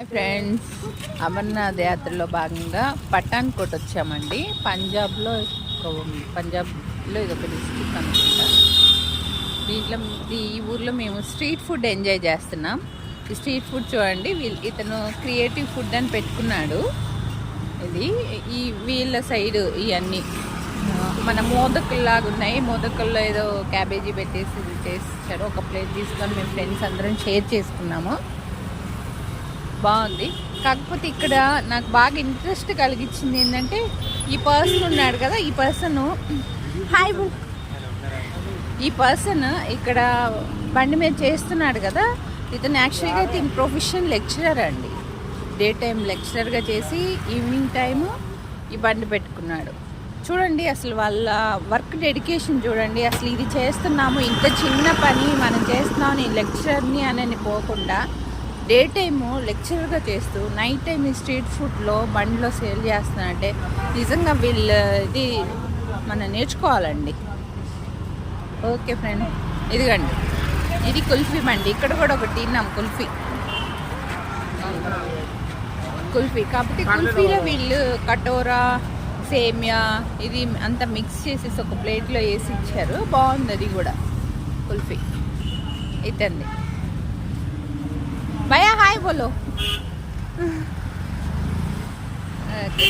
Friends Amarnath యాత్రలో భాగంగా పఠాన్కోట్ వచ్చామండి. పంజాబ్లో పంజాబ్లో ఇది ఒక డిస్ట్రిక్ట్ అనుకుంటా దీంట్లో ఈ ఊర్లో మేము స్ట్రీట్ ఫుడ్ ఎంజాయ్ చేస్తున్నాం. ఈ స్ట్రీట్ ఫుడ్ చూడండి వీళ్ళు ఇతను క్రియేటివ్ ఫుడ్ అని పెట్టుకున్నాడు. ఇది ఈ వీళ్ళ సైడ్ ఇవన్నీ మన మోదకుల్లాగా ఉన్నాయి. మోదకుల్లో ఏదో క్యాబేజీ పెట్టేసి ఇది చేసారు ఒక ప్లేట్ తీసుకొని మేము ఫ్రెండ్స్ అందరం షేర్ చేసుకున్నాము. బాగుంది. కాకపోతే ఇక్కడ నాకు బాగా ఇంట్రెస్ట్ కలిగించింది ఏంటంటే ఈ పర్సన్ ఉన్నాడు కదా ఈ పర్సన్ హాయ్ ఈ పర్సన్ ఇక్కడ బండి మీద చేస్తున్నాడు కదా ఇతను యాక్చువల్గా దీని ప్రొఫెషన్ లెక్చరర్ అండి. డే టైం లెక్చరర్గా చేసి ఈవినింగ్ టైము ఈ బండి పెట్టుకున్నాడు. చూడండి అసలు వాళ్ళ వర్క్ డెడికేషన్ చూడండి అసలు ఇది చేస్తున్నాము ఇంత చిన్న పని మనం చేస్తున్నామని లెక్చరర్ని అని పోకుండా డే టైము లెక్చరర్గా చేస్తూ నైట్ టైం ఈ స్ట్రీట్ ఫుడ్లో బండిలో సేల్ చేస్తున్నారంటే నిజంగా వీళ్ళు ఇది మనం నేర్చుకోవాలండి. ఓకే ఫ్రెండ్ ఇదిగండి. ఇది కుల్ఫీ బండి. ఇక్కడ కూడా ఒకటి తిన్నాం కుల్ఫీ. కుల్ఫీ. కాకపోతే కుల్ఫీలో వీళ్ళు కటోరా సేమియా ఇది అంతా మిక్స్ చేసేసి ఒక ప్లేట్లో వేసి ఇచ్చారు. బాగుంది అది కూడా కుల్ఫీ. ఇతంది భయా హాయ్ బోలో ఓకే